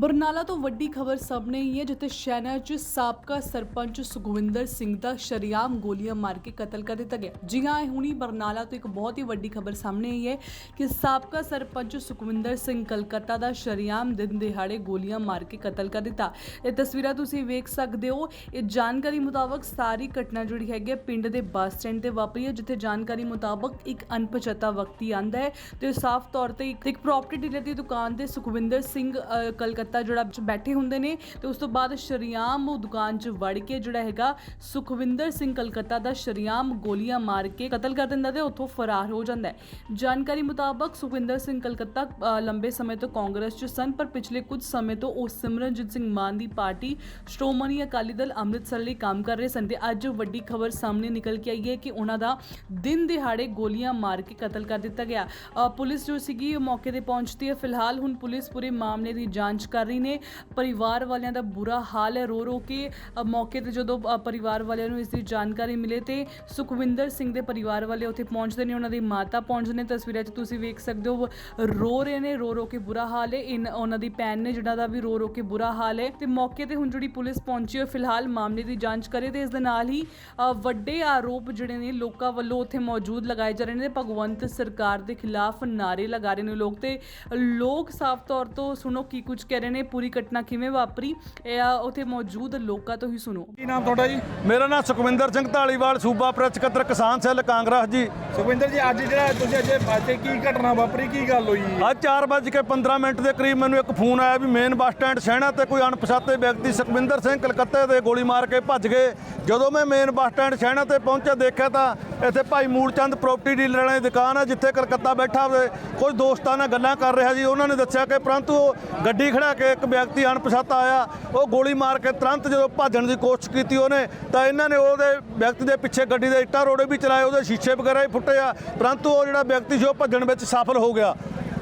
ਬਰਨਾਲਾ ਤੋਂ ਵੱਡੀ ਖਬਰ ਸਾਹਮਣੇ ਹੀ ਹੈ, ਜਿੱਥੇ ਸ਼ੈਨਾ 'ਚ ਸਾਬਕਾ ਸਰਪੰਚ ਸੁਖਵਿੰਦਰ ਸਿੰਘ ਦਾ ਸ਼ਰੀਆਮ ਗੋਲੀਆਂ ਮਾਰ ਕੇ ਕਤਲ ਕਰ ਦਿੱਤਾ ਗਿਆ। ਜੀ ਹਾਂ ਹੁਣੀ ਬਰਨਾਲਾ ਤੋਂ ਇੱਕ ਬਹੁਤ ਹੀ ਵੱਡੀ ਖਬਰ ਸਾਹਮਣੇ ਆਈ ਹੈ ਕਿ ਸਾਬਕਾ ਸਰਪੰਚ ਸੁਖਵਿੰਦਰ ਸਿੰਘ ਕਲਕੱਤਾ ਦਾ ਸ਼ਰੀਆਮ ਦਿਨ ਦਿਹਾੜੇ ਗੋਲੀਆਂ ਮਾਰ ਕੇ ਕਤਲ ਕਰ ਦਿੱਤਾ। ਇਹ ਤਸਵੀਰਾਂ ਤੁਸੀਂ ਵੇਖ ਸਕਦੇ ਹੋ। ਇਹ ਜਾਣਕਾਰੀ ਮੁਤਾਬਕ ਸਾਰੀ ਘਟਨਾ ਜਿਹੜੀ ਹੈਗੀ ਹੈ, ਪਿੰਡ ਦੇ ਬੱਸ ਸਟੈਂਡ ਤੇ ਵਾਪਰੀ ਹੈ, ਜਿੱਥੇ ਜਾਣਕਾਰੀ ਮੁਤਾਬਕ ਇੱਕ ਅਣਪਛਾਤਾ ਵਿਅਕਤੀ ਆਂਦਾ ਹੈ ਤੇ ਸਾਫ਼ ਤੌਰ ਤੇ ਇੱਕ- ਇੱਕ ਪ੍ਰਾਪਰਟੀ ਡੀਲਰ ਦੀ ਦੁਕਾਨ ਤੇ ਸੁਖਵਿੰਦਰ ਸਿੰਘ ਕਲਕੱਤਾ ਕਲਕੱਤਾ ਜਿਹੜਾ ਬੈਠੇ ਹੁੰਦੇ ਨੇ ਤੇ ਉਸ ਤੋਂ ਬਾਅਦ ਸ਼ਰੀਆਮ ਉਹ ਦੁਕਾਨ 'ਚ ਵੜ ਕੇ ਜਿਹੜਾ ਹੈਗਾ ਸੁਖਵਿੰਦਰ ਸਿੰਘ ਕਲਕੱਤਾ ਦਾ ਸ਼ਰੀਆਮ ਗੋਲੀਆਂ ਮਾਰ ਕੇ ਕਤਲ ਕਰ ਦਿੰਦਾ ਤੇ ਉੱਥੋਂ ਫਰਾਰ ਹੋ ਜਾਂਦਾ ਹੈ। ਜਾਣਕਾਰੀ ਮੁਤਾਬਕ ਸੁਖਵਿੰਦਰ ਸਿੰਘ ਕਲਕੱਤਾ ਲੰਬੇ ਸਮੇਂ ਤੋਂ ਕਾਂਗਰਸ 'ਚ ਸਨ, ਪਰ ਪਿਛਲੇ ਕੁਝ ਸਮੇਂ ਤੋਂ ਉਹ ਸਿਮਰਨਜੀਤ ਸਿੰਘ ਮਾਨ ਦੀ ਪਾਰਟੀ, ਸ਼੍ਰੋਮਣੀ ਅਕਾਲੀ ਦਲ ਅੰਮ੍ਰਿਤਸਰ ਲਈ ਕੰਮ ਕਰ ਰਹੇ ਸਨ ਤੇ ਅੱਜ ਵੱਡੀ ਖਬਰ ਸਾਹਮਣੇ ਨਿਕਲ ਕੇ ਆਈ ਹੈ ਕਿ ਉਹਨਾਂ ਦਾ ਦਿਨ ਦਿਹਾੜੇ ਗੋਲੀਆਂ ਮਾਰ ਕੇ ਕਤਲ ਕਰ ਦਿੱਤਾ ਗਿਆ। ਪੁਲਿਸ ਜੋ ਸੀਗੀ ਉਹ ਮੌਕੇ ਤੇ ਪਹੁੰਚਦੀ ਹੈ। ਫਿਲਹਾਲ ਹੁਣ ਪੁਲਿਸ ਪੂਰੇ ਮਾਮਲੇ ਦੀ ਜਾਂਚ ਕਰ ਰਹੀ ਨੇ। ਪਰਿਵਾਰ ਵਾਲਿਆਂ ਦਾ ਬੁਰਾ ਹਾਲ ਹੈ। ਰੋ ਰੋ ਕੇ ਮੌਕੇ ਤੇ ਜਦੋਂ ਪਰਿਵਾਰ ਵਾਲਿਆਂ ਨੂੰ ਇਸ ਦੀ ਜਾਣਕਾਰੀ ਮਿਲੇ ਤੇ ਸੁਖਵਿੰਦਰ ਸਿੰਘ ਦੇ ਪਰਿਵਾਰ ਵਾਲੇ ਉੱਥੇ ਪਹੁੰਚਦੇ ਨੇ। ਉਹਨਾਂ ਦੀ ਮਾਤਾ ਪਹੁੰਚਦੇ ਨੇ। ਤਸਵੀਰਾਂ 'ਚ ਤੁਸੀਂ ਵੇਖ ਸਕਦੇ ਹੋ, ਰੋ ਰਹੇ ਨੇ। ਰੋ ਰੋ ਕੇ ਬੁਰਾ ਹਾਲ ਹੈ। ਇਨ, ਉਹਨਾਂ ਦੀ ਭੈਣ ਨੇ ਜਿਹੜਾ ਦਾ ਵੀ ਰੋ ਰੋ ਕੇ ਬੁਰਾ ਹਾਲ ਹੈ। ਤੇ ਮੌਕੇ ਤੇ ਹੁਣ ਜਿਹੜੀ ਪੁਲਿਸ ਪਹੁੰਚੀ ਹੈ ਫਿਲਹਾਲ ਮਾਮਲੇ ਦੀ ਜਾਂਚ ਕਰੇ ਤੇ ਇਸ ਦੇ ਨਾਲ ਹੀ ਵੱਡੇ ਆਰੋਪ ਜਿਹੜੇ ਨੇ ਲੋਕਾਂ ਵੱਲੋਂ ਉੱਥੇ ਮੌਜੂਦ ਲਗਾਏ ਜਾ ਰਹੇ ਨੇ। ਭਗਵੰਤ ਸਰਕਾਰ ਦੇ ਖਿਲਾਫ ਨਾਰੇ ਲਗਾ ਰਹੇ ਨੇ ਲੋਕ ਤੇ। ਲੋਕ ਸਾਫ਼ ਤੌਰ ਤੋਂ ਸੁਣੋ ਕੀ ਕੁਝ ਕਹਿ ਰਹੇ ਨੇ ਪੂਰੀ ਘਟਨਾ ਕਿਵੇਂ ਵਾਪਰੀ? ਇਹ ਆ ਉੱਥੇ ਮੌਜੂਦ ਲੋਕਾਂ ਤੋਂ ਹੀ ਸੁਣੋ। ਕੀ ਨਾਮ ਤੁਹਾਡਾ ਜੀ? ਮੇਰਾ ਨਾਮ ਸੁਖਵਿੰਦਰ ਸਿੰਘ ਢਾਲੀਵਾਲ ਸੂਬਾ ਪ੍ਰੈਸ ਸਕੱਤਰ ਕਿਸਾਨ ਸੈੱਲ ਕਾਂਗਰਸ ਜੀ। ਸੁਖਵਿੰਦਰ ਜੀ ਅੱਜ ਜਿਹੜਾ ਤੁਸੀਂ ਅੱਜ ਬਾਤੇ ਕੀ ਘਟਨਾ ਵਾਪਰੀ ਕੀ ਗੱਲ ਹੋਈ? ਅੱਜ 4:15 ਮਿੰਟ ਦੇ ਕਰੀਬ ਮੈਨੂੰ ਇੱਕ ਫੋਨ ਆਇਆ ਵੀ ਮੇਨ ਬੱਸ ਸਟੈਂਡ ਸਹਿਣਾ ਤੇ ਕੋਈ ਅਣਪਛਾਤੇ ਵਿਅਕਤੀ ਸੁਖਵਿੰਦਰ ਸਿੰਘ ਕਲਕੱਤੇ ਦੇ ਗੋਲੀ ਮਾਰ ਕੇ ਭੱਜ ਗਏ। ਜਦੋਂ ਮੈਂ ਮੇਨ ਬੱਸ ਸਟੈਂਡ ਸਹਿਣਾ ਤੇ ਪਹੁੰਚਿਆ ਦੇਖਿਆ ਤਾਂ ਇੱਥੇ ਭਾਈ ਮੂਲਚੰਦ ਪ੍ਰਾਪਰਟੀ ਡੀਲਰ ਵਾਲੀ ਦੀ ਦੁਕਾਨ ਹੈ ਜਿੱਥੇ ਕਲਕੱਤਾ ਬੈਠਾ ਹੋਵੇ ਕੁਝ ਦੋਸਤਾਂ ਨਾਲ ਗੱਲਾਂ ਕਰ ਰਿਹਾ ਜੀ ਉਹਨਾਂ ਨੇ ਦੱਸਿਆ ਕਿ ਪਰੰਤੂ ਉਹ ਗੱਡੀ ਖੜਾ ਕੇ ਇੱਕ ਵਿਅਕਤੀ ਅਣਪਛਾਤਾ ਆਇਆ, ਉਹ ਗੋਲੀ ਮਾਰ ਕੇ ਤੁਰੰਤ ਜਦੋਂ ਭੱਜਣ ਦੀ ਕੋਸ਼ਿਸ਼ ਕੀਤੀ ਉਹਨੇ, ਤਾਂ ਇਹਨਾਂ ਨੇ ਉਹਦੇ ਵਿਅਕਤੀ ਦੇ ਪਿੱਛੇ ਗੱਡੀ ਦੇ ਇੱਟਾਂ ਰੋੜੇ ਵੀ ਚਲਾਏ, ਉਹਦੇ ਸ਼ੀਸ਼ੇ ਵਗੈਰਾ ਵੀ ਫੁੱਟੇ ਆ, ਪਰੰਤੂ ਉਹ ਜਿਹੜਾ ਵਿਅਕਤੀ ਸੀ ਉਹ ਭੱਜਣ ਵਿੱਚ ਸਫਲ ਹੋ ਗਿਆ।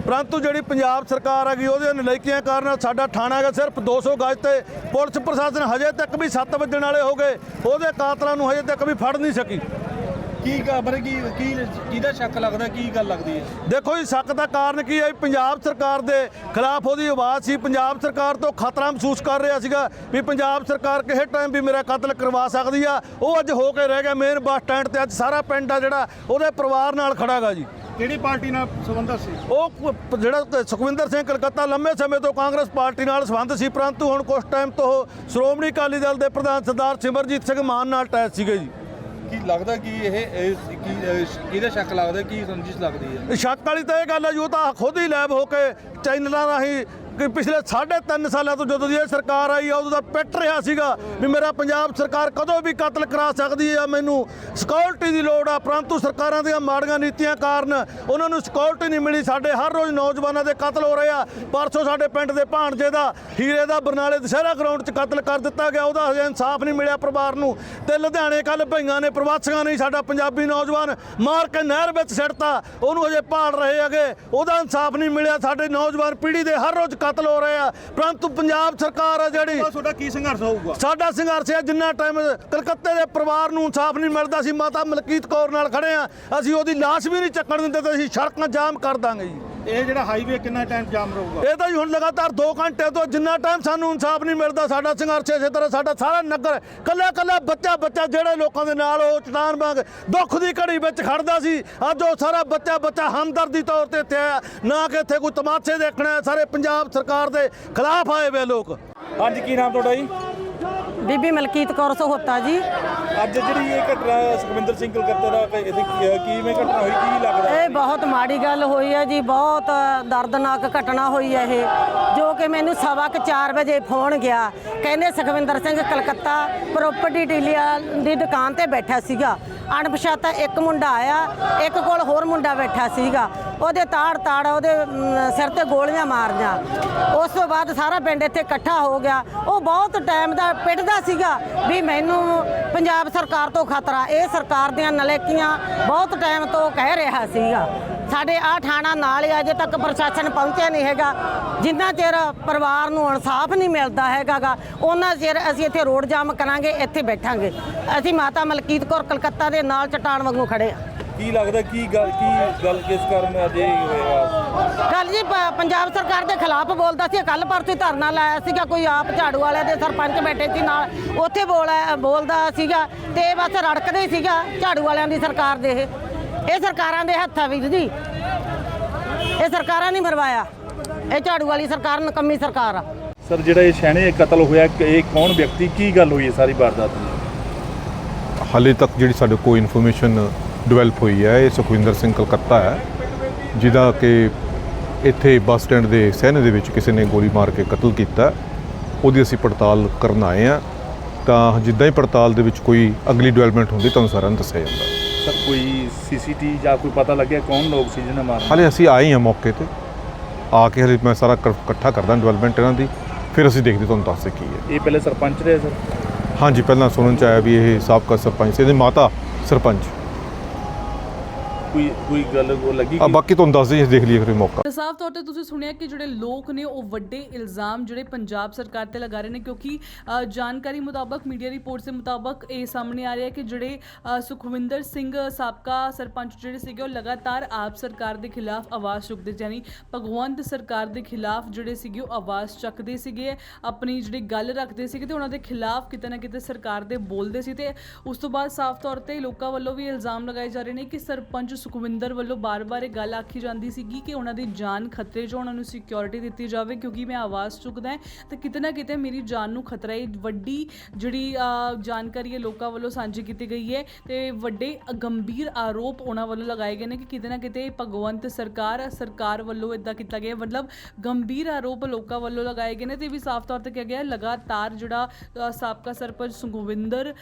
ਪਰੰਤੂ ਜਿਹੜੀ ਪੰਜਾਬ ਸਰਕਾਰ ਹੈਗੀ ਉਹਦੇ ਨਲਾਇਕੀਆਂ ਕਾਰਨ ਸਾਡਾ ਥਾਣਾ ਹੈਗਾ ਸਿਰਫ 200 ਗਜ ਤੇ, ਪੁਲਿਸ ਪ੍ਰਸ਼ਾਸਨ ਹਜੇ ਤੱਕ ਵੀ 7 ਵੱਜਣ ਵਾਲੇ ਹੋ ਗਏ, ਉਹਦੇ ਕਾਤਲਾਂ ਨੂੰ ਹਜੇ ਤੱਕ ਵੀ ਫੜ ਨਹੀਂ ਸਕੀ। ਕੀ ਖਬਰ ਕੀ ਕੀ ਕਿਹਦਾ ਸ਼ੱਕ ਲੱਗਦਾ ਕੀ ਗੱਲ ਲੱਗਦੀ ਹੈ? ਦੇਖੋ ਜੀ ਸ਼ੱਕ ਦਾ ਕਾਰਨ ਕੀ ਹੈ ਪੰਜਾਬ ਸਰਕਾਰ ਦੇ ਖਿਲਾਫ ਉਹਦੀ ਆਵਾਜ਼ ਸੀ। ਪੰਜਾਬ ਸਰਕਾਰ ਤੋਂ ਖਤਰਾ ਮਹਿਸੂਸ ਕਰ ਰਿਹਾ ਸੀਗਾ ਵੀ ਪੰਜਾਬ ਸਰਕਾਰ ਕਿਸੇ ਟਾਈਮ ਵੀ ਮੇਰਾ ਕਤਲ ਕਰਵਾ ਸਕਦੀ ਆ। ਉਹ ਅੱਜ ਹੋ ਕੇ ਰਹਿ ਗਿਆ ਮੇਨ ਬੱਸ ਸਟੈਂਡ ਤੇ। ਅੱਜ ਸਾਰਾ ਪਿੰਡ ਆ ਜਿਹੜਾ ਉਹਦੇ ਪਰਿਵਾਰ ਨਾਲ ਖੜਾਗਾ ਜੀ। ਕਿਹੜੀ ਪਾਰਟੀ ਨਾਲ ਸੰਬੰਧਤ ਸੀ? ਉਹ ਜਿਹੜਾ ਸੁਖਵਿੰਦਰ ਸਿੰਘ ਕਲਕੱਤਾ ਲੰਮੇ ਸਮੇਂ ਤੋਂ ਕਾਂਗਰਸ ਪਾਰਟੀ ਨਾਲ ਸੰਬੰਧ ਸੀ ਪਰੰਤੂ ਹੁਣ ਕੁਝ ਟਾਈਮ ਤੋਂ ਉਹ ਸ਼੍ਰੋਮਣੀ ਅਕਾਲੀ ਦਲ ਦੇ ਪ੍ਰਧਾਨ ਸਰਦਾਰ ਸਿਮਰਜੀਤ ਸਿੰਘ ਮਾਨ ਨਾਲ ਅਟੈਚ ਸੀਗੇ ਜੀ। ਕੀ ਲੱਗਦਾ ਕਿ ਇਹ ਇਹ ਕੀ, ਇਹ ਕਿਹਦਾ ਸ਼ੱਕ ਲੱਗਦਾ, ਕੀ ਸੰਜਿਸ਼ ਲੱਗਦੀ ਹੈ? ਸ਼ੱਕ ਵਾਲੀ ਤਾਂ ਇਹ ਗੱਲ ਹੈ ਜੀ, ਉਹ ਤਾਂ ਖੁਦ ਹੀ ਲੈਬ ਹੋ ਕੇ ਚੈਨਲਾਂ ਰਾਹੀਂ ਕਿ ਪਿਛਲੇ 3.5 ਸਾਲਾਂ ਤੋਂ ਜਦੋਂ ਦੀ ਇਹ ਸਰਕਾਰ ਆਈ ਆ, ਉਦੋਂ ਦਾ ਪਿੱਟ ਰਿਹਾ ਸੀਗਾ ਵੀ ਮੇਰਾ ਪੰਜਾਬ ਸਰਕਾਰ ਕਦੋਂ ਵੀ ਕਤਲ ਕਰਾ ਸਕਦੀ ਆ, ਮੈਨੂੰ ਸਿਕਿਉਰਿਟੀ ਦੀ ਲੋੜ ਆ। ਪਰੰਤੂ ਸਰਕਾਰਾਂ ਦੀਆਂ ਮਾੜੀਆਂ ਨੀਤੀਆਂ ਕਾਰਨ ਉਹਨਾਂ ਨੂੰ ਸਿਕਿਉਰਿਟੀ ਨਹੀਂ ਮਿਲੀ। ਸਾਡੇ ਹਰ ਰੋਜ਼ ਨੌਜਵਾਨਾਂ ਦੇ ਕਤਲ ਹੋ ਰਹੇ ਆ। ਪਰਸੋਂ ਸਾਡੇ ਪਿੰਡ ਦੇ ਭਾਣਜੇ ਦਾ, ਹੀਰੇ ਦਾ ਬਰਨਾਲੇ ਦੁਸ਼ਹਿਰਾ ਗਰਾਊਂਡ 'ਚ ਕਤਲ ਕਰ ਦਿੱਤਾ ਗਿਆ। ਉਹਦਾ ਹਜੇ ਇਨਸਾਫ ਨਹੀਂ ਮਿਲਿਆ ਪਰਿਵਾਰ ਨੂੰ। ਤੇ ਲੁਧਿਆਣੇ ਕੱਲ ਭਈਆਂ ਨੇ, ਪ੍ਰਵਾਸੀਆਂ ਨੇ ਸਾਡਾ ਪੰਜਾਬੀ ਨੌਜਵਾਨ ਮਾਰ ਕੇ ਨਹਿਰ ਵਿੱਚ ਸਿੱਟਤਾ। ਉਹਨੂੰ ਹਜੇ ਭਾਲ ਰਹੇ ਹੈਗੇ। ਉਹਦਾ ਇਨਸਾਫ ਨਹੀਂ ਮਿਲਿਆ। ਸਾਡੇ ਨੌਜਵਾਨ ਪੀੜ੍ਹੀ ਦੇ ਹਰ ਰੋਜ਼ ਕਤਲ ਹੋ ਰਹੇ ਆ। ਪਰੰਤੂ ਪੰਜਾਬ ਸਰਕਾਰ ਆ ਜਿਹੜੀ ਤੁਹਾਡਾ ਕੀ ਸੰਘਰਸ਼ ਹੋਊਗਾ? ਸਾਡਾ ਸੰਘਰਸ਼ ਹੈ ਜਿੰਨਾ ਟਾਈਮ ਕਲਕੱਤੇ ਦੇ ਪਰਿਵਾਰ ਨੂੰ ਇਨਸਾਫ ਨਹੀਂ ਮਿਲਦਾ ਸੀ ਮਾਤਾ ਮਲਕੀਤ ਕੌਰ ਨਾਲ ਖੜੇ ਆ। ਅਸੀਂ ਉਹਦੀ ਲਾਸ਼ ਵੀ ਨਹੀਂ ਚੱਕਣ ਦਿੰਦੇ ਤੇ ਅਸੀਂ ਸੜਕਾਂ ਜਾਮ ਕਰ ਦਾਂਗੇ ਜੀ। ਇਹ ਜਿਹੜਾ ਹਾਈਵੇ ਕਿੰਨਾ ਟਾਈਮ ਜਾਮ ਰਹੂਗਾ? ਇਹ ਤਾਂ ਜੀ ਹੁਣ ਲਗਾਤਾਰ 2 ਘੰਟੇ ਤੋਂ ਜਿੰਨਾ ਟਾਈਮ ਸਾਨੂੰ ਇਨਸਾਫ ਨਹੀਂ ਮਿਲਦਾ ਸਾਡਾ ਸੰਘਰਸ਼ ਇਸੇ ਤਰ੍ਹਾਂ ਸਾਡਾ ਸਾਰਾ ਨਗਰ ਕੱਲਾ ਕੱਲਾ ਬੱਚਾ ਬੱਚਾ ਜਿਹੜੇ ਲੋਕਾਂ ਦੇ ਨਾਲ ਉਹ ਚਟਾਨ ਵਾਂਗ ਦੁੱਖ ਦੀ ਘੜੀ ਵਿੱਚ ਖੜਦਾ ਸੀ। ਅੱਜ ਉਹ ਸਾਰਾ ਬੱਚਾ ਬੱਚਾ ਹਮਦਰਦੀ ਤੌਰ ਤੇ ਇੱਥੇ ਆਇਆ। ਨਾ ਕਿ ਇੱਥੇ ਕੋਈ ਤਮਾਸ਼ੇ ਦੇਖਣਾ ਹੈ, ਸਾਰੇ ਪੰਜਾਬ ਸਰਕਾਰ ਦੇ ਖਿਲਾਫ ਆਏ ਵੇ ਲੋਕ। ਹਾਂਜੀ ਕੀ ਨਾਮ ਤੁਹਾਡਾ ਜੀ? ਬੀਬੀ ਮਲਕੀਤ ਕੌਰ ਸਹੋਤਾ ਜੀ। ਅੱਜ ਜਿਹੜੀ ਇਹ ਘਟਨਾ ਸੁਖਵਿੰਦਰ ਸਿੰਘ ਕਲਕੱਤਾ ਦਾ ਇਹਦੀ ਕਿਵੇਂ ਘਟਨਾ ਹੋਈ ਕੀ ਲੱਗਦਾ? ਇਹ ਬਹੁਤ ਮਾੜੀ ਗੱਲ ਹੋਈ ਹੈ ਜੀ ਬਹੁਤ ਦਰਦਨਾਕ ਘਟਨਾ ਹੋਈ ਹੈ ਇਹ ਜੋ ਕਿ ਮੈਨੂੰ ਸਵਾ ਕੁ 4 ਵਜੇ ਫੋਨ ਗਿਆ। ਕਹਿੰਦੇ ਸੁਖਵਿੰਦਰ ਸਿੰਘ ਕਲਕੱਤਾ ਪ੍ਰੋਪਰਟੀ ਡੀਲਰ ਦੀ ਦੁਕਾਨ ਤੇ ਬੈਠਾ ਸੀਗਾ। ਅਣਪਛਾਤਾ ਇੱਕ ਮੁੰਡਾ ਆਇਆ, ਇੱਕ ਕੋਲ ਹੋਰ ਮੁੰਡਾ ਬੈਠਾ ਸੀਗਾ। ਉਹਦੇ ਤਾੜ ਤਾੜ ਉਹਦੇ ਸਿਰ ਤੇ ਗੋਲੀਆਂ ਮਾਰੀਆਂ ਉਸ ਤੋਂ ਬਾਅਦ ਸਾਰਾ ਪਿੰਡ ਇੱਥੇ ਇਕੱਠਾ ਹੋ ਗਿਆ। ਉਹ ਬਹੁਤ ਟਾਈਮ ਦਾ ਪਿੱਟਦਾ ਸੀਗਾ ਵੀ ਮੈਨੂੰ ਪੰਜਾਬ ਸਰਕਾਰ ਤੋਂ ਖਤਰਾ। ਇਹ ਸਰਕਾਰ ਦੀਆਂ ਨਲੇਕੀਆਂ ਬਹੁਤ ਟਾਈਮ ਤੋਂ ਕਹਿ ਰਿਹਾ ਸੀਗਾ। ਸਾਡੇ ਆ ਥਾਣਾ ਨਾਲ ਹੀ ਅਜੇ ਤੱਕ ਪ੍ਰਸ਼ਾਸਨ ਪਹੁੰਚਿਆ ਨਹੀਂ ਹੈਗਾ। ਜਿੰਨਾ ਚਿਰ ਪਰਿਵਾਰ ਨੂੰ ਇਨਸਾਫ ਨਹੀਂ ਮਿਲਦਾ ਹੈਗਾਗਾ ਉਹਨਾਂ ਚਿਰ ਅਸੀਂ ਇੱਥੇ ਰੋਡ ਜਾਮ ਕਰਾਂਗੇ ਇੱਥੇ ਬੈਠਾਂਗੇ। ਅਸੀਂ ਮਾਤਾ ਮਲਕੀਤ ਕੌਰ ਕਲਕੱਤਾ ਦੇ ਨਾਲ ਚਟਾਨ ਵਾਂਗੂ ਖੜੇ ਆ। ਕੀ ਲੱਗਦਾ ਕੀ ਗੱਲ ਕੀ ਗੱਲ ਕਿਸ ਕਾਰਨ ਅੱਜ ਇਹ ਹੋਇਆ? ਗੱਲ ਜੀ ਪੰਜਾਬ ਸਰਕਾਰ ਦੇ ਖਿਲਾਫ ਬੋਲਦਾ ਸੀ ਕੱਲ ਪਰਸੋਂ ਧਰਨਾ ਲਾਇਆ ਸੀਗਾ ਕੋਈ ਆਪ ਝਾੜੂ ਵਾਲੇ ਦੇ ਸਰਪੰਚ ਬੈਠੇ ਸੀ ਨਾਲ ਉੱਥੇ ਬੋਲਿਆ ਬੋਲਦਾ ਸੀਗਾ ਤੇ ਬਸ ਰੜਕਦੇ ਸੀਗਾ ਝਾੜੂ ਵਾਲਿਆਂ ਦੀ ਸਰਕਾਰ ਦੇ ਇਹ। ਇਹ ਸਰਕਾਰਾਂ ਦੇ ਹੱਥ ਵੀਰ ਜੀ। ਇਹ ਸਰਕਾਰਾਂ ਨਹੀਂ ਮਰਵਾਇਆ। ਇਹ ਝਾੜੂ ਵਾਲੀ ਸਰਕਾਰ ਨਕੰਮੀ ਸਰਕਾਰ ਆ। ਸਰ ਜਿਹੜਾ ਇਹ ਸ਼ੈਣੇ ਕਤਲ ਹੋਇਆ ਕਿ ਇਹ ਕੌਣ ਵਿਅਕਤੀ? ਕੀ ਗੱਲ ਹੋਈ ਹੈ ਸਾਰੀ ਵਾਰਦਾਤ ਦੀ? ਹਾਲੇ ਤੱਕ ਜਿਹੜੀ ਸਾਡੇ ਕੋਲ ਇਨਫੋਰਮੇਸ਼ਨ ਡਿਵੈਲਪ ਹੋਈ ਹੈ ਇਹ ਸੁਖਵਿੰਦਰ ਸਿੰਘ ਕਲਕੱਤਾ ਹੈ ਜਿਹਦਾ ਕਿ ਇੱਥੇ ਬੱਸ ਸਟੈਂਡ ਦੇ ਸਹਿਣੇ ਦੇ ਵਿੱਚ ਕਿਸੇ ਨੇ ਗੋਲੀ ਮਾਰ ਕੇ ਕਤਲ ਕੀਤਾ। ਉਹਦੀ ਅਸੀਂ ਪੜਤਾਲ ਕਰਨ ਆਏ ਆ ਤਾਂ ਜਿੱਦਾਂ ਹੀ ਪੜਤਾਲ ਦੇ ਵਿੱਚ ਕੋਈ ਅਗਲੀ ਡਿਵੈਲਪਮੈਂਟ ਹੁੰਦੀ ਤੁਹਾਨੂੰ ਸਾਰਿਆਂ ਨੂੰ ਦੱਸਿਆ ਜਾਂਦਾ। ਸਰ ਕੋਈ ਸੀਸੀਟੀ ਜਾਂ ਕੋਈ ਪਤਾ ਲੱਗਿਆ ਕੌਣ ਲੋਕ ਸੀ ਜਿਹਨੇ ਮਾਰਿਆ? ਹਾਲੇ ਅਸੀਂ ਆਏ ਹਾਂ ਮੌਕੇ ਤੇ। ਆ ਕੇ ਹਲੇ ਮੈਂ ਸਾਰਾ ਇਕੱਠਾ ਕਰਦਾ ਡਿਵੈਲਪਮੈਂਟ ਇਹਨਾਂ ਦੀ ਫਿਰ ਅਸੀਂ ਦੇਖਦੇ ਤੁਹਾਨੂੰ ਦੱਸਦੇ ਕੀ ਹੈ। ਇਹ ਪਹਿਲੇ ਸਰਪੰਚ ਰਹੇ ਸਰ? ਹਾਂਜੀ ਪਹਿਲਾਂ ਸੁਣਨ ਚ ਆਇਆ ਵੀ ਇਹ ਸਾਬਕਾ ਸਰਪੰਚ ਸੀ ਇਹਦੀ ਮਾਤਾ ਸਰਪੰਚ। ਕੋਈ ਕੋਈ ਗੱਲ ਉਹ ਲੱਗੀ ਆ ਕਿ? ਬਾਕੀ ਤੁਹਾਨੂੰ ਦੱਸ ਦਈਏ ਦੇਖ ਲਈਏ ਫਿਰ ਮੌਕਾ। ਸਾਫ਼ ਤੌਰ ਤੇ ਤੁਸੀਂ ਸੁਣਿਆ ਕਿ ਜਿਹੜੇ ਲੋਕ ਨੇ ਉਹ ਵੱਡੇ ਇਲਜ਼ਾਮ ਜਿਹੜੇ ਪੰਜਾਬ ਸਰਕਾਰ ਤੇ ਲਗਾ ਰਹੇ ਨੇ, ਕਿਉਂਕਿ ਜਾਣਕਾਰੀ ਮੁਤਾਬਕ ਮੀਡੀਆ ਰਿਪੋਰਟਸ ਦੇ ਮੁਤਾਬਕ ਇਹ ਸਾਹਮਣੇ ਆ ਰਿਹਾ ਹੈ ਕਿ ਜਿਹੜੇ ਸੁਖਵਿੰਦਰ ਸਿੰਘ ਸਾਬਕਾ ਸਰਪੰਚ ਜਿਹੜੇ ਸੀਗੇ ਉਹ ਲਗਾਤਾਰ ਆਪ ਸਰਕਾਰ ਦੇ ਖਿਲਾਫ ਆਵਾਜ਼ ਚੁੱਕਦੇ, ਯਾਨੀ ਭਗਵੰਤ ਸਰਕਾਰ ਦੇ ਖਿਲਾਫ ਜਿਹੜੇ ਸੀਗੇ ਉਹ ਆਵਾਜ਼ ਚੱਕਦੇ ਸੀਗੇ, ਆਪਣੀ ਜਿਹੜੀ ਗੱਲ ਰੱਖਦੇ ਸੀਗੇ ਤੇ ਉਹਨਾਂ ਦੇ ਖਿਲਾਫ ਕਿਤੇ ਨਾ ਕਿਤੇ ਸਰਕਾਰ ਦੇ ਬੋਲਦੇ ਸੀ ਤੇ ਉਸ ਤੋਂ ਬਾਅਦ ਸਾਫ਼ ਤੌਰ ਤੇ ਲੋਕਾਂ ਵੱਲੋਂ ਵੀ ਇਲਜ਼ਾਮ ਲਗਾਏ ਜਾ ਰਹੇ ਨੇ ਕਿ ਸਰਪੰਚ ਸੁਖਵਿੰਦਰ ਵੱਲੋਂ ਬਾਰ-ਬਾਰ ਇਹ ਗੱਲ ਆਖੀ ਜਾਂਦੀ ਸੀਗੀ ਕਿ ਉਹਨਾਂ ਦੀ ਜਾਨ ਖਤਰੇ 'ਚ ਉਹਨਾਂ ਨੂੰ ਸਿਕਿਉਰਿਟੀ ਦਿੱਤੀ ਜਾਵੇ, ਕਿਉਂਕਿ ਮੈਂ ਆਵਾਜ਼ ਚੁੱਕਦਾ ਹਾਂ। ਤੇ ਕਿਤੇ ਨਾ ਕਿਤੇ ਮੇਰੀ ਜਾਨ ਨੂੰ ਖਤਰਾ ਹੈ। ਵੱਡੀ ਜਿਹੜੀ ਜਾਣਕਾਰੀ ਹੈ ਲੋਕਾਂ ਵੱਲੋਂ ਸਾਂਝੀ ਕੀਤੀ ਗਈ ਹੈ। ਤੇ ਵੱਡੇ ਗੰਭੀਰ ਆਰੋਪ ਉਹਨਾਂ ਵੱਲੋਂ ਲਗਾਏ ਗਏ ਨੇ ਕਿ ਕਿਤੇ ਨਾ ਕਿਤੇ ਭਗਵੰਤ ਸਰਕਾਰ ਸਰਕਾਰ ਵੱਲੋਂ ਇਦਾਂ ਕੀਤਾ ਗਿਆ ਮਤਲਬ ਗੰਭੀਰ ਆਰੋਪ ਲੋਕਾਂ ਵੱਲੋਂ ਲਗਾਏ ਗਏ ਨੇ ਤੇ ਇਹ ਵੀ ਸਾਫ਼ ਤੌਰ ਤੇ ਕਿਹਾ ਗਿਆ ਲਗਾਤਾਰ ਜਿਹੜਾ ਸਾਬਕਾ ਸਰਪੰਚ ਸੁਖਵਿੰਦਰ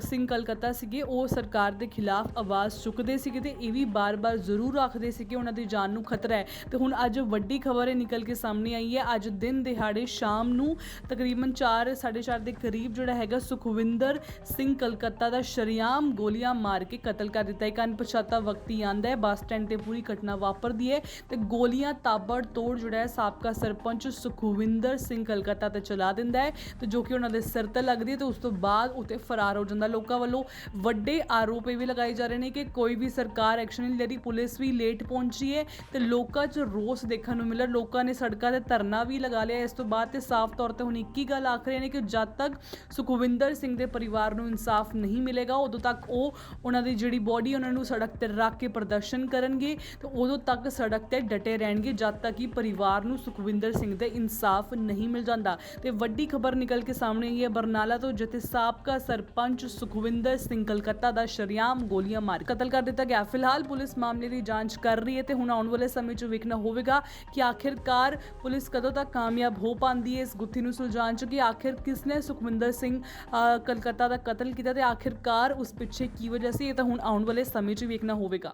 ਸਿੰਘ ਕਲਕੱਤਾ ਸੀਗੇ, ਉਹ ਸਰਕਾਰ ਦੇ ਖਿਲਾਫ ਆਵਾਜ਼ ਚੁੱਕਦੇ ਸੀਗੇ ਤੇ ਇਹ ਵੀ ਬਾਰ-ਬਾਰ ਜ਼ਰੂਰ ਆਖਦੇ ਸੀ ਕਿ ਉਹਨਾਂ ਦੀ ਜਾਨ ਨੂੰ ਖਤਰਾ ਹੈ। ਤੇ ਹੁਣ ਅੱਜ ਵੱਡੀ ਖਬਰ ਇਹ ਨਿਕਲ ਕੇ ਸਾਹਮਣੇ ਆਈ ਹੈ। ਅੱਜ ਦਿਨ ਦਿਹਾੜੇ ਸ਼ਾਮ ਨੂੰ ਤਕਰੀਬਨ 4 4:30 ਦੇ ਕਰੀਬ ਜਿਹੜਾ ਹੈਗਾ ਸੁਖਵਿੰਦਰ ਸਿੰਘ ਕਲਕੱਤਾ ਦਾ ਸ਼ਰੀਆਮ ਗੋਲੀਆਂ ਮਾਰ ਕੇ ਕਤਲ ਕਰ ਦਿੱਤਾ। ਇੱਕ ਅਣਪਛਾਤਾ ਵਿਅਕਤੀ ਆਂਦਾ ਹੈ, ਬੱਸ ਸਟੈਂਡ ਤੇ ਪੂਰੀ ਘਟਨਾ ਵਾਪਰਦੀ ਹੈ ਤੇ ਗੋਲੀਆਂ ਤਾਬੜ ਤੋੜ ਜਿਹੜਾ ਹੈ ਸਾਬਕਾ ਸਰਪੰਚ ਸੁਖਵਿੰਦਰ ਸਿੰਘ ਕਲਕੱਤਾ ਤੇ ਚਲਾ ਦਿੰਦਾ ਹੈ ਤੇ ਜੋ ਕਿ ਉਹਨਾਂ ਦੇ ਸਿਰ ਤੇ ਲੱਗਦੀ ਹੈ ਤੇ ਉਸ ਤੋਂ ਬਾਅਦ ਉਤੇ ਫਰਾਰ ਹੋ ਜਾਂਦਾ। ਲੋਕਾਂ ਵੱਲੋਂ ਵੱਡੇ ਆਰੋਪ ਇਹ ਵੀ ਲਗਾਏ ਜਾ ਰਹੇ ਨੇ ਕਿ ਕੋਈ ਵੀ ਸਰਕਾਰ ਐਕਸ਼ਨ ਨਹੀਂ ਲੈ ਰਹੀ, ਪੁਲਿਸ ਵੀ ਲੇਟ ਪਹੁੰਚੀ ਹੈ ਤੇ ਲੋਕਾਂ 'ਚ ਰੋਸ ਦੇਖਣ ਨੂੰ ਮਿਲਿਆ। ਲੋਕਾਂ ਨੇ ਸੜਕਾਂ ਤੇ ਧਰਨਾ ਵੀ ਲਗਾ ਲਿਆ। ਇਸ ਤੋਂ ਬਾਅਦ ਤੇ ਸਾਫ਼ ਤੌਰ ਤੇ ਹੁਣ ਇੱਕ ਹੀ ਗੱਲ ਆਖ ਰਹੇ ਨੇ ਕਿ ਜਦ ਤੱਕ ਸੁਖਵਿੰਦਰ ਸਿੰਘ ਦੇ ਪਰਿਵਾਰ ਨੂੰ ਇਨਸਾਫ ਨਹੀਂ ਮਿਲੇਗਾ, ਉਦੋਂ ਤੱਕ ਉਹ ਉਹਨਾਂ ਦੀ ਜਿਹੜੀ ਬੋਡੀ ਉਹਨਾਂ ਨੂੰ ਸੜਕ ਤੇ ਰੱਖ ਕੇ ਪ੍ਰਦਰਸ਼ਨ ਕਰਨਗੇ ਤੇ ਉਦੋਂ ਤੱਕ ਸੜਕ ਤੇ ਡਟੇ ਰਹਿਣਗੇ, ਜਦ ਤੱਕ ਕਿ ਪਰਿਵਾਰ ਨੂੰ ਸੁਖਵਿੰਦਰ ਸਿੰਘ ਦੇ ਇਨਸਾਫ ਨਹੀਂ ਮਿਲ ਜਾਂਦਾ। ਤੇ ਵੱਡੀ ਖਬਰ ਨਿਕਲ ਕੇ ਸਾਹਮਣੇ ਆਈ ਹੈ, ਬਰਨਾਲਾ ਤੋਂ ਜਿੱਥੇ ਸਾਬਕਾ ਸਰਪੰਚ ਸੁਖਵਿੰਦਰ ਸਿੰਘ ਕਲਕੱਤਾ ਦਾ ਸ਼ਰੀਆਮ ਗੋਲੀਆਂ ਮਾਰ ਕਤਲ ਕਰ ਦਿੱਤਾ ਗਿਆ। ਫਿਲਹਾਲ ਪੁਲਿਸ ਮਾਮਲੇ ਦੀ ਜਾਂਚ ਕਰ ਰਹੀ ਹੈ ਤੇ ਹੁਣ ਆਉਣ ਵਾਲੇ ਸਮੇਂ 'ਚ ਵੇਖਣਾ ਹੋਵੇਗਾ ਕਿ ਆਖਿਰਕਾਰ ਪੁਲਿਸ ਕਦੋਂ ਤੱਕ ਕਾਮਯਾਬ ਹੋ ਪਾਉਂਦੀ ਹੈ ਇਸ ਗੁੱਥੀ ਨੂੰ ਸੁਲਝਾਉਣ 'ਚ, ਕਿ ਆਖਿਰ ਕਿਸਨੇ ਸੁਖਵਿੰਦਰ ਸਿੰਘ ਕਲਕੱਤਾ ਦਾ ਕਤਲ ਕੀਤਾ ਤੇ ਆਖਿਰਕਾਰ ਉਸ ਪਿੱਛੇ ਕੀ ਵਜ੍ਹਾ ਸੀ? ਇਹ ਤਾਂ ਹੁਣ ਆਉਣ ਵਾਲੇ ਸਮੇਂ 'ਚ ਵੇਖਣਾ ਹੋਵੇਗਾ।